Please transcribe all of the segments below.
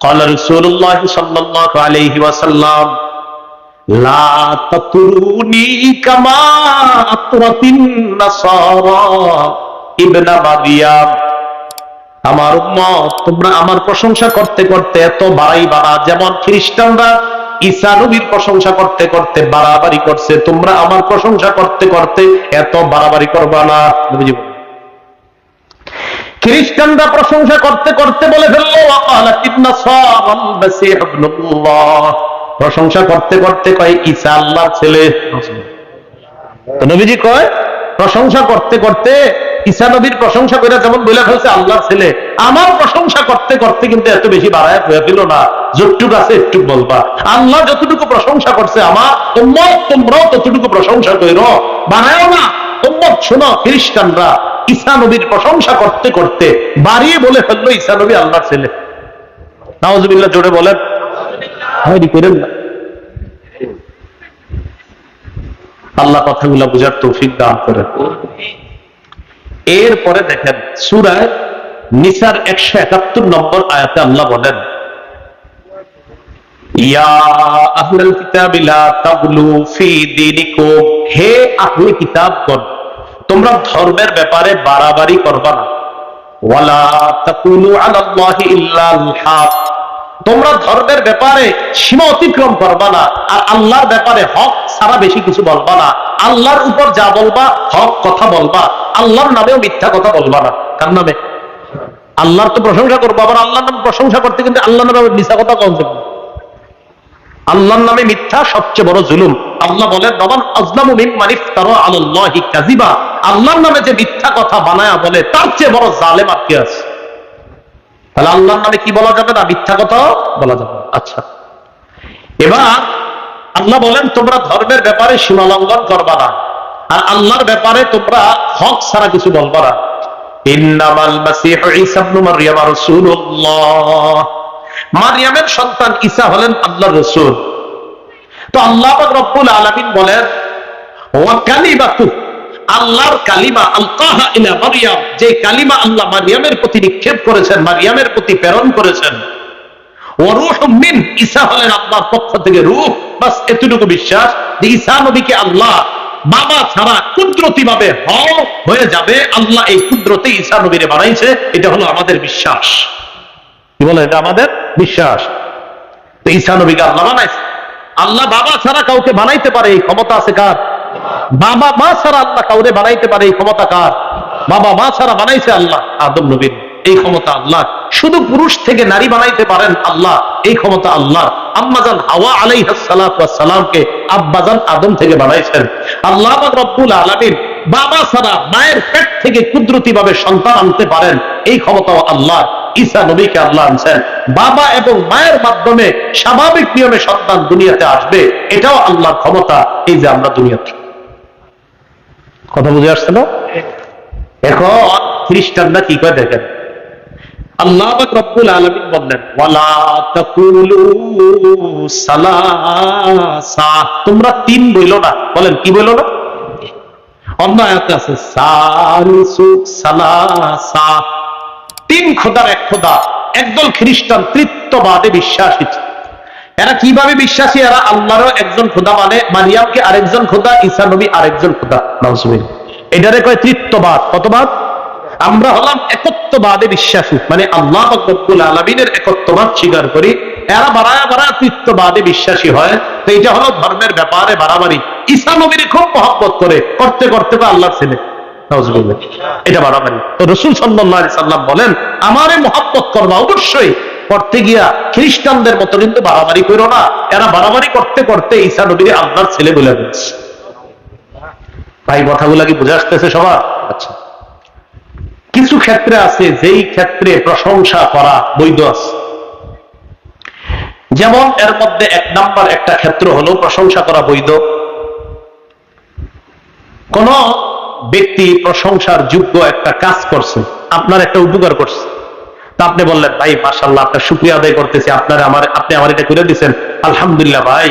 قال رسول الله صلى الله عليه وسلم لا تطروني كما أطرت النصارى ابن مريم আমার উম্মত তোমরা আমার প্রশংসা করতে করতে এত বাড়াই বাড়া যেমন খ্রিস্টানরা ঈসা নবীর প্রশংসা করতে করতে বাড়াবাড়ি করছে তোমরা আমার প্রশংসা করতে করতে এত বাড়াবাড়ি করবা না নবীজি বলেন। খ্রিস্টানরা প্রশংসা করতে করতে বলে ফেলল প্রশংসা করতে করতে কয়, ঈসা আল্লাহর ছেলে। নবীজি কয়, প্রশংসা করতে করতে ঈসা নবীর প্রশংসা করে যেমন বলে ফেলছে, আল্লাহর ছেলে। আমার প্রশংসা করতে করতে কিন্তু এত বেশি বাড়ায় হয়ে ফেল না। যতটুকু আছে একটু বলবা। আল্লাহ যতটুকু প্রশংসা করছে, আমার উম্মত তোমরাও ততটুকু প্রশংসা করো বানায় না। উম্মত শোনো, খ্রিস্টানরা ঈসা নবীর প্রশংসা করতে করতে বাড়িয়ে বলে ফেলল ঈসা নবী আল্লাহর ছেলে। নাওজবিল্লাহ জোরে বলেন। হয়নি করেন না। আল্লাহ কথাগুলো বুঝার তৌফিক দান করেন। এরপরে দেখেন সুরায় নিসার একশো একাত্তর নম্বর আয়াতে আল্লাহ বলেন হে আহলে কিতাবগণ তোমরা ধর্মের ব্যাপারে বাড়াবাড়ি করবা না। আলাল্লাহি তোমরা ধর্মের ব্যাপারে সীমা অতিক্রম করবা না আর আল্লাহর ব্যাপারে হক বেশি কিছু বলবা না। আল্লাহর উপর যা বলবা, হক কথা বলবা। আল্লাহর নামেও মিথ্যা কথা বলবা না। কার নামে? আল্লাহর তো প্রশংসা করব, আবার আল্লাহর নামে প্রশংসা করতে কিন্তু আল্লাহ নামে মিথ্যা কথা কম আল্লাহর নামে মিথ্যা সবচেয়ে বড় জুলুম। আল্লাহ বলেন নবান আজলামু মিম্মান ইফতারা আলাল্লাহি কাযিবা। আল্লাহর নামে যে মিথ্যা কথা বানায়া বলে, তার চেয়ে বড় জালেম আর কে আছে? তাহলে আল্লাহর নামে কি বলা যাবে না? মিথ্যা কথা বলা যাবে আচ্ছা। এবার আল্লাহ বলেন, তোমরা ধর্মের ব্যাপারে সীমা লঙ্ঘন করবা না। আর আল্লাহর ব্যাপারে তোমরা হক ছাড়া কিছু বলবা না। মারইয়ামের সন্তান ঈসা হলেন আল্লাহর রাসূল। তো আল্লাহ রব্বুল আলামিন বলেন আল্লাহর কালিমা আলকাহা ইলা মারিয়াম, যে কালিমা আল্লাহ মারিয়ামের প্রতি নিক্ষেপ করেছেন, মারিয়ামের প্রতি প্রেরণ করেছেন। আল্লাহ হয়ে যাবে, আল্লাহ এই কুদরতে বানাইছে, এটা হলো আমাদের বিশ্বাস। কি এটা আমাদের বিশ্বাস? ঈসা নবীকে আল্লাহ বানাইছে। আল্লাহ বাবা ছাড়া কাউকে বানাইতে পারে, এই ক্ষমতা আছে কার? বাবা মা ছাড়া আল্লাহ কাউরে বানাইতে পারে, এই ক্ষমতা কার? বাবা মা ছাড়া বানাইছে আল্লাহ আদম নবীর এই ক্ষমতা আল্লাহ শুধু পুরুষ থেকে নারী বানাইতে পারেন আল্লাহ, এই ক্ষমতা আল্লাহ আম্মাজান হাওয়া আলাই সালামকে আব্বাজান আদম থেকে বানাইছেন। আল্লাহ রব্বুল আলামিন বাবা ছাড়া মায়ের পেট থেকে কুদরতি ভাবে সন্তান আনতে পারেন, এই ক্ষমতাও আল্লাহ ঈসা নবীকে আল্লাহ আনছেন। বাবা এবং মায়ের মাধ্যমে স্বাভাবিক নিয়মে সন্তান দুনিয়াতে আসবে, এটাও আল্লাহর ক্ষমতা, এই যে আমরা দুনিয়াতে কথা বুঝে আসছে না? এখন খ্রিস্টানরা কি করে দেখেন? আল্লাহ রব্বুল আলামিন বললেন তোমরা তিন বইলো না। বলেন, কি বইলো না? অন্য আছে তিন খোদার এক খোদা, একদল খ্রিস্টান তৃত্ববাদে বিশ্বাসী এরা কীভাবে বিশ্বাসী? এরা আল্লাহরও একজন খোদা মানে মারিয়ামকে আরেকজন খোদা, ঈসা নবী আরেকজন খোদা। নাউজুবিল্লাহ। এটারে কয় তৃত্ববাদ। কতবাদ? আমরা হলাম একত্ববাদে বিশ্বাসী। মানে আল্লাহ রব্বুল আলমিনের একত্ববাদ স্বীকার করি। এরা বাড়ায় বাড়ায় তৃত্ববাদে বিশ্বাসী হয়। তো এটা হলো ধর্মের ব্যাপারে বাড়াবাড়ি। ঈসা নবীর খুব মহব্বত করে। করতে করতে তো আল্লাহ ছেলে। এটা বাড়াবাড়ি। তো রসুল সাল্লাহ সাল্লাম বলেন, আমারে মহাব্বত করবা অবশ্যই। করতে গিয়া খ্রিস্টানদের মতো কিন্তু বাড়াবাড়ি করো না। এরা বাড়াবাড়ি করতে করতে ঈসা নবীর আল্লাহর ছেলে বলে দিচ্ছে ভাই, কথাগুলা কি বুঝে আসতেছে সবার? আচ্ছা। কিছু ক্ষেত্রে আছে, যেই ক্ষেত্রে প্রশংসা করা বৈধ আছে। যেমন এর মধ্যে এক নাম্বার একটা ক্ষেত্র হলো প্রশংসা করা বৈধ। কোন ব্যক্তি প্রশংসার যোগ্য একটা কাজ করছে, আপনার একটা উপকার করছে। তা আপনি বললেন, ভাই মাসাল্লাহ আপনার শুক্রিয়া আদায় করতেছি। আপনার আমার, আপনি আমার এটা করে দিচ্ছেন আলহামদুলিল্লাহ, ভাই,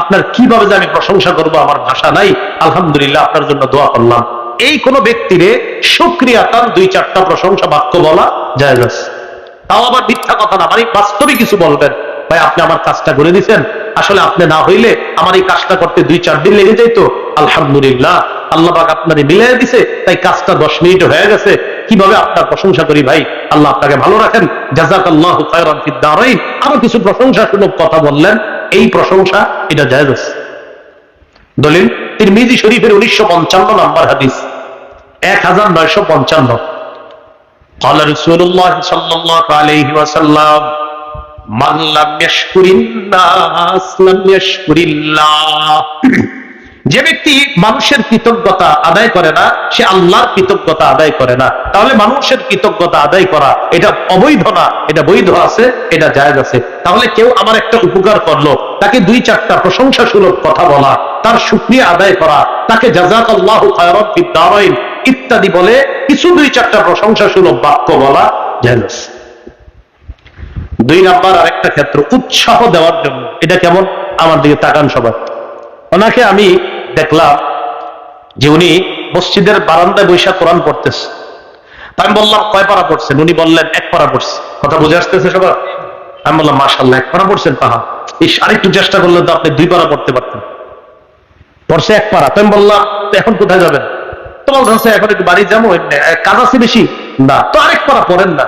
আপনার কীভাবে যে আমি প্রশংসা করব, আমার ভাষা নাই। আলহামদুলিল্লাহ, আপনার জন্য দোয়া করলাম। এই কোন ব্যক্তিরে সুক্রিয়া তার দুই চারটা প্রশংসা, বাক্য বলা যায় তাও আবার মিথ্যা কথা না। মানে বাস্তবে কিছু বলবেন। ভাই, আপনি আমার কাজটা করে দিচ্ছেন আসলে আপনি না হইলে আমার এই কাজটা করতে দুই, চার দিন লেগে যাইতো। আলহামদুলিল্লাহ, আল্লাহ আপনার মিলাই দিছে। তাই কাজটা দশ মিনিট হয়ে গেছে। কিভাবে আপনার প্রশংসা করি ভাই আল্লাহ আপনাকে ভালো রাখেন জাজাক আল্লাহ আরো কিছু প্রশংসা সুলভ কথা বললেন এই প্রশংসা এটা জায়েজ আছে দলিল তিরমিজি শরীফের উনিশশো পঞ্চান্ন নম্বর হাদিস এক হাজার নয়শো পঞ্চান্ন قال رسول الله صلى الله عليه وسلم من لم يشكر الناس لم يشكر الله যে ব্যক্তি মানুষের কৃতজ্ঞতা আদায় করে না, সে আল্লাহর কৃতজ্ঞতা আদায় করে না। তাহলে মানুষের কৃতজ্ঞতা আদায় করা, এটা অবৈধ না, এটা বৈধ আছে, এটা জায়েজ আছে। তাহলে কেউ আমার একটা উপকার করল, তাকে দুই চারটা প্রশংসা সুলভ কথা বলা, তার সুক্রিয়া আদায় করা, তাকে জাজাক আল্লাহ ইত্যাদি বলে কিছু দুই চারটা প্রশংসা সুলভ বাক্য বলা জায়েজ দুই নাম্বার আরেকটা ক্ষেত্র, উৎসাহ দেওয়ার জন্য। এটা কেমন? আমার দিকে তাকান সবাই। ওনাকে আমি দেখলাম যে উনি মসজিদের বারান্দায় বৈশা কোরআন পড়তেছে। তা আমি বললাম, কয় পারা পড়ছেন? উনি বললেন, এক পারা পড়ছে। কথা বুঝে আসতেছে সবার? আমি বললাম মাসাল্লাহ এক পারা পড়ছেন তাহা। ইস আরেকটু চেষ্টা করলে তো আপনি দুই পারা পড়তে পারতেন। পড়ছে এক পারা। তো আমি বললাম এখন কোথায় যাবেন? তো বলছে এখন একটু বাড়ি যাব কাজ আছে বেশি? না। তো আরেক পারা পড়েন না।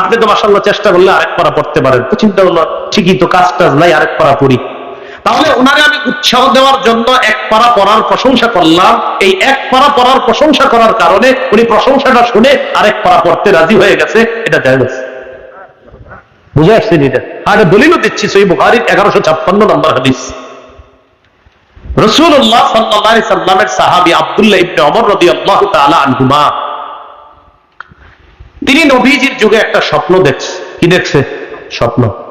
আপনি তো মাসাল্লাহ চেষ্টা করলে আরেক পারা পড়তে পারেন। তো চিন্তা করল ঠিকই তো কাজ টাজ নাই, আরেক পারা পড়ি। তাহলে ওনারে আমি উৎসাহ দেওয়ার জন্য এক পারা পড়ার প্রশংসা করলাম। এই এক পারা পড়ার প্রশংসা করার কারণে উনি প্রশংসাটা শুনে আরেক পারা পড়তে রাজি হয়ে গেছে। এটা জায়গ বুঝে আসছেন এটা? আর দলিলও দিচ্ছি সই বুখারির এগারোশো ছাপ্পান্ন নম্বর হাদিস। রসুল্লাহ সাল্লাহ সাল্লামের সাহাবি আব্দুল্লাহ ইবনে অমর রবি আল্লাহ তালা আনহুমা। তিনি নবীজির যুগে একটা স্বপ্ন দেখছে। কি দেখছে? স্বপ্ন।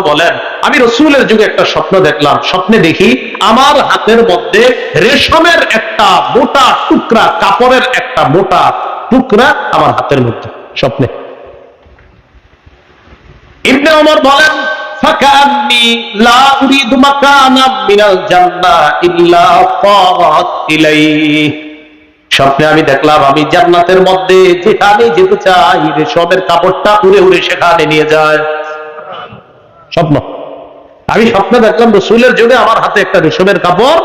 বলেন, আমি রসুলের যুগে একটা স্বপ্ন দেখলাম। স্বপ্নে দেখি আমার হাতের মধ্যে রেশমের একটা মোটা টুকরা, কাপড়ের একটা মোটা টুকরা আমার হাতের মধ্যে। স্বপ্নে। ইবনে ওমর বলেন ফাকান্নি লা উরিদু মাকানা মিনাল জান্নাহ ইল্লা ফারাত ইলাইহি। স্বপ্নে আমি দেখলাম আমি জান্নাতের মধ্যে যেখানে যেতে চাই রেশমের কাপড়টা উড়ে উড়ে সেখানে নিয়ে যায়। স্বপ্ন। আমি স্বপ্নে দেখলাম রসুলের যুগে আমার হাতে একটা রেশমের কাপড়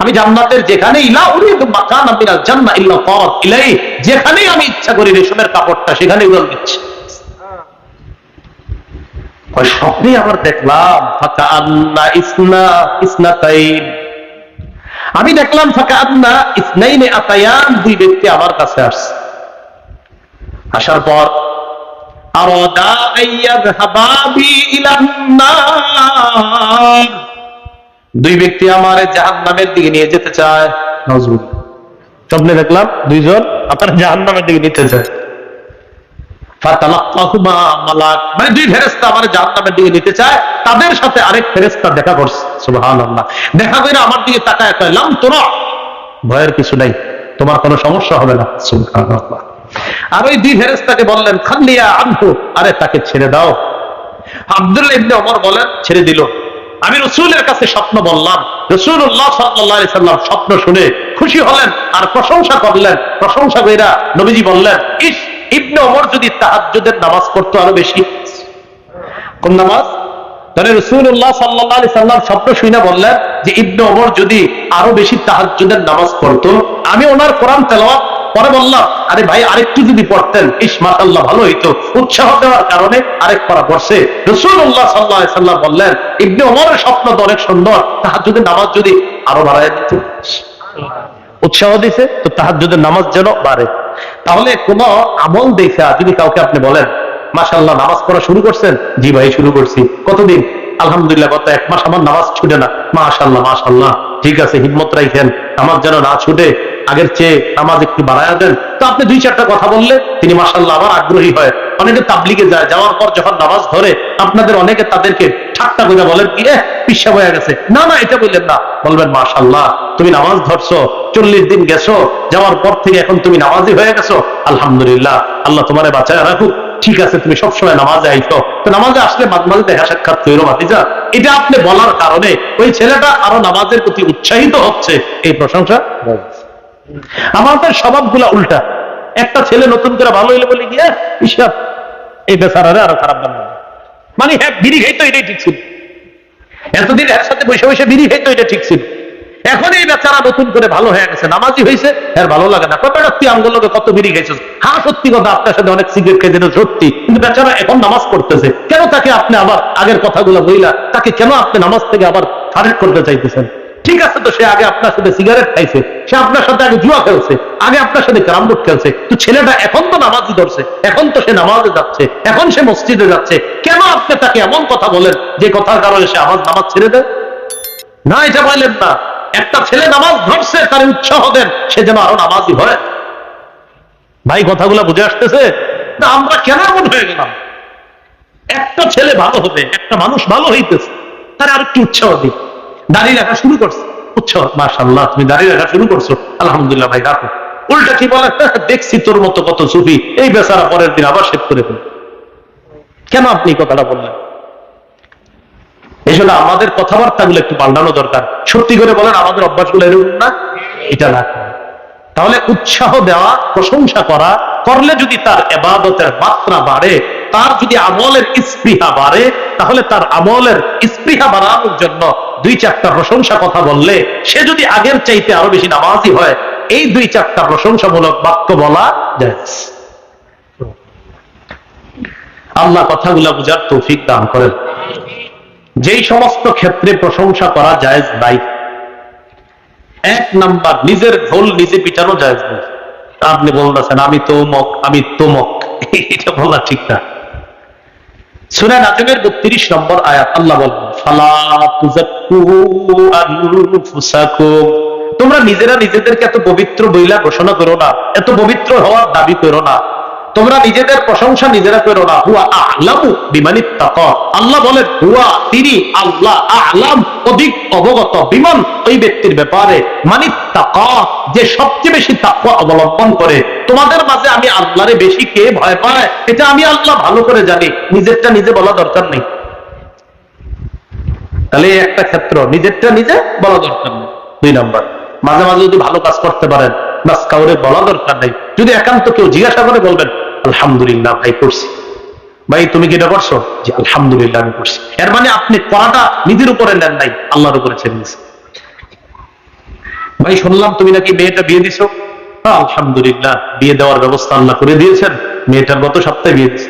আমি জান্নাতের যেখানে ইলা উরিদু মাকানা মিনাল জান্নাহ ইল্লা ফারাত ইলাইহি, যেখানেই আমি ইচ্ছা করি রেশমের কাপড়টা সেখানে উড়াল দিচ্ছি। ওই স্বপ্নে আবার দেখলাম, ফাঁকা আন্না ইসনা, ইসনাতাইন। আমি দেখলাম, ফাঁকা আন্না ইসনাইনে আতায়ান দুই ব্যক্তি আমার কাছে আসছে। আসার পর, আরাদা আইয়াযহাবা বি ইলান নার দুই ব্যক্তি আমার জাহান্নামের দিকে নিয়ে যেতে চায়। নাউজুবিল্লাহ স্বপ্নে দেখলাম দুইজন আপনার জাহান্নামের দিকে নিতে চায়। মানে দুই আমার দিকে নিতে চায়। তাদের সাথে আরেক দেখা করছে। দেখা করে আমার দিকে তোরা? ভয়ের কিছু নাই। তোমার কোনো সমস্যা হবে না। আর ওই দুই বললেন খাল্লিয়া আনহু। আরে তাকে ছেড়ে দাও। আব্দুল্লাহ ইবনে বলেন, ছেড়ে দিল। আমি রসুলের কাছে স্বপ্ন বললাম। রসুল্লাহ সাল্লাহ সাল্লাম স্বপ্ন শুনে খুশি হলেন আর প্রশংসা করলেন। প্রশংসা কইরা নবীজি বললেন, ইস, ইবনে ওমর যদি তাহাজ্জুদের নামাজ পড়তো আরও বেশি। কোন নামাজ? তাহলে রসুল্লাহ সাল্লাহ আলি সাল্লাম স্বপ্ন শুনে বললেন যে, ইবনে ওমর যদি আরও বেশি তাহাজ্জুদের নামাজ পড়তো, আমি ওনার কোরআন তেলাওয়াত পরে বললাম, আরে ভাই, আরেকটু যদি পড়তেন, ইস মাসাল্লাহ ভালো হইতো। উৎসাহ দেওয়ার কারণে আরেক পড়া পড়ছে। রসুল্লাহ সাল্লাহ সাল্লাম বললেন, ইবনে ওমরের স্বপ্ন তো অনেক সুন্দর, তাহাজ্জুদের নামাজ যদি আরও বাড়ায় দিত। উৎসাহ দিছে, তো তাহাজ্জুদের নামাজ যেন বাড়ে। তাহলে কোন আমল দেখা যদি কাউকে আপনি বলেন মাসাল্লাহ নামাজ পড়া শুরু করছেন? জি ভাই, শুরু করছি। কতদিন? আলহামদুলিল্লাহ, গত এক মাস আমার নামাজ ছুটে না। মাশাল্লাহ মাশাল্লাহ ঠিক আছে, হিম্মত রাখেন আমার যেন না ছুটে। আগের চেয়ে নামাজ একটু বাড়ায় দেন, তো আপনি দুই চারটা কথা বললে তিনি মাসাল্লাহ আবার আগ্রহী হয়। অনেকে তাবলিগে যায়, যাওয়ার পর যখন নামাজ ধরে, আপনাদের অনেকে তাদেরকে ঠাট্টা করে বলেন কি পিসা হয়ে গেছে। না না, এটা বললেন না। বলবেন মাশাল্লাহ তুমি নামাজ ধরছো, চল্লিশ দিন গেছো, যাওয়ার পর থেকে এখন তুমি নামাজি হয়ে গেছো। আলহামদুলিল্লাহ, আল্লাহ তোমারে বাঁচায় রাখুক। ঠিক আছে, তুমি সবসময় নামাজে আইছো তো নামাজে আসলে মাঝে মাঝে দেখা সাক্ষাৎ তৈরি ভাতিজা, এটা আপনি বলার কারণে ওই ছেলেটা আরও নামাজের প্রতি উৎসাহিত হচ্ছে। এই প্রশংসা। আমাদের স্বভাবগুলা উল্টা। একটা ছেলে নতুন করে ভালো হইলে বলে গিয়ে ঈশ্বর এই বেচারারে আরও খারাপ বানাবে। মানে হ্যাঁ বিড়ি খাইতো এটাই ঠিক ছিল। এতদিন এর সাথে বসে বসে বিড়ি খাইতো এটা ঠিক ছিল। এখন এই বেচারা নতুন করে ভালো হয়ে গেছে, নামাজি হয়েছে এর ভালো লাগে না। কত তুই আমগুলোকে কত বিড়ি খাইছিস? হ্যাঁ সত্যি কথা, আপনার সাথে অনেক সিগারেট খেয়েছিল সত্যি। কিন্তু বেচারা এখন নামাজ পড়তেছে। কেন তাকে আপনি আবার আগের কথাগুলো বইলা, তাকে কেন আপনি নামাজ থেকে আবার খারেজ করতে চাইতেছেন? ঠিক আছে তো, সে আগে আপনার সাথে সিগারেট খাইছে, সে আপনার সাথে আগে জুয়া খেলছে, আগে আপনার সাথে ক্যারাম বোর্ড খেলছে। তো ছেলেটা এখন তো নামাজই ধরছে, এখন তো সে নামাজে যাচ্ছে, এখন সে মসজিদে যাচ্ছে। কেন আপনি তাকে এমন কথা বলেন যে কথার কারণে সে আবার নামাজ ছেড়ে দেয়? না, এটা বললেন না। একটা ছেলে নামাজ ধরছে, তার উৎসাহ দেন, সে যেন আরও নামাজি হয় ভাই, কথাগুলো বুঝে আসতেছে? না, আমরা কেন এমন হয়ে গেলাম? একটা ছেলে ভালো হবে, একটা মানুষ ভালো হইতেছে, তার আর একটু উৎসাহ দিই দাঁড়িয়ে রাখা শুরু করছে। উৎসাহ মাশাল্লাহ তুমি দাঁড়িয়ে রাখা শুরু করছ। আলহামদুলিল্লাহ ভাই, রাখো। উল্টা কি বলে? দেখছি তোর মতো কত সুফি। এই বেচারা পরের দিন আবার শেষ করে ফেল কেন আপনি কথাটা বললেন? এই জন্য আমাদের কথাবার্তাগুলো একটু পাল্টানো দরকার। সত্যি করে বলেন, আমাদের অভ্যাসগুলো এরকম না? এটা না। তাহলে উৎসাহ দেওয়া, প্রশংসা করা, করলে যদি তার এবাদতের মাত্রা বাড়ে, তার যদি আমলের স্পৃহা বাড়ে, তাহলে তার আমলের স্পৃহা বাড়ানোর জন্য দুই চারটা প্রশংসা কথা বললে সে যদি আগের চাইতে আরও বেশি নামাজি হয়, এই দুই চারটা প্রশংসামূলক বাক্য বলা যায় আল্লাহ কথাগুলা বুঝার তৌফিক দান করেন। যেই সমস্ত ক্ষেত্রে প্রশংসা করা জায়েজ নাই, এক নাম্বার নিজের ভুল নিজে পিটানো জায়েজ নাই আপনি বলতেছেন, আমি তোমক আমি তোমক। এটা বলা ঠিক না। সুরা নাজমের বত্রিশ নম্বর আয়াত, আল্লাহ তুজাক্কু তোমরা নিজেরা নিজেদেরকে এত পবিত্র বইলা ঘোষণা করো না, এত পবিত্র হওয়ার দাবি করো না। তোমরা নিজেদের প্রশংসা নিজেরা করো না। হুয়া আলামু বিমানিত আল্লাহ বলেন, হুয়া তিনি আল্লাহ আলাম অধিক অবগত, বিমান ওই ব্যক্তির ব্যাপারে মানিত যে সবচেয়ে বেশি তাকওয়া অবলম্বন করে। তোমাদের মাঝে আমি আল্লাহরে বেশি কে ভয় পায়, এটা আমি আল্লাহ ভালো করে জানি। নিজেরটা নিজে বলা দরকার নেই। তাহলে একটা ক্ষেত্র, নিজেরটা নিজে বলা দরকার নেই। দুই নম্বর, মাঝে মাঝে যদি ভালো কাজ করতে পারেন বাস কাউরে বলা দরকার নেই। যদি একান্ত কেউ জিজ্ঞাসা করে বলবেন আলহামদুলিল্লাহ, ভাই, করছি। ভাই, তুমি কি এটা করছ? যে আলহামদুলিল্লাহ, আমি করছি। এর মানে আপনি করাটা নিজের উপরে নেন নাই, আল্লাহর উপরে ছেড়ে দিয়েছে ভাই, শুনলাম তুমি নাকি মেয়েটা বিয়ে দিছো? আলহামদুলিল্লাহ, বিয়ে দেওয়ার ব্যবস্থা আল্লাহ করে দিয়েছেন, মেয়েটার গত সপ্তাহে বিয়ে দিচ্ছে।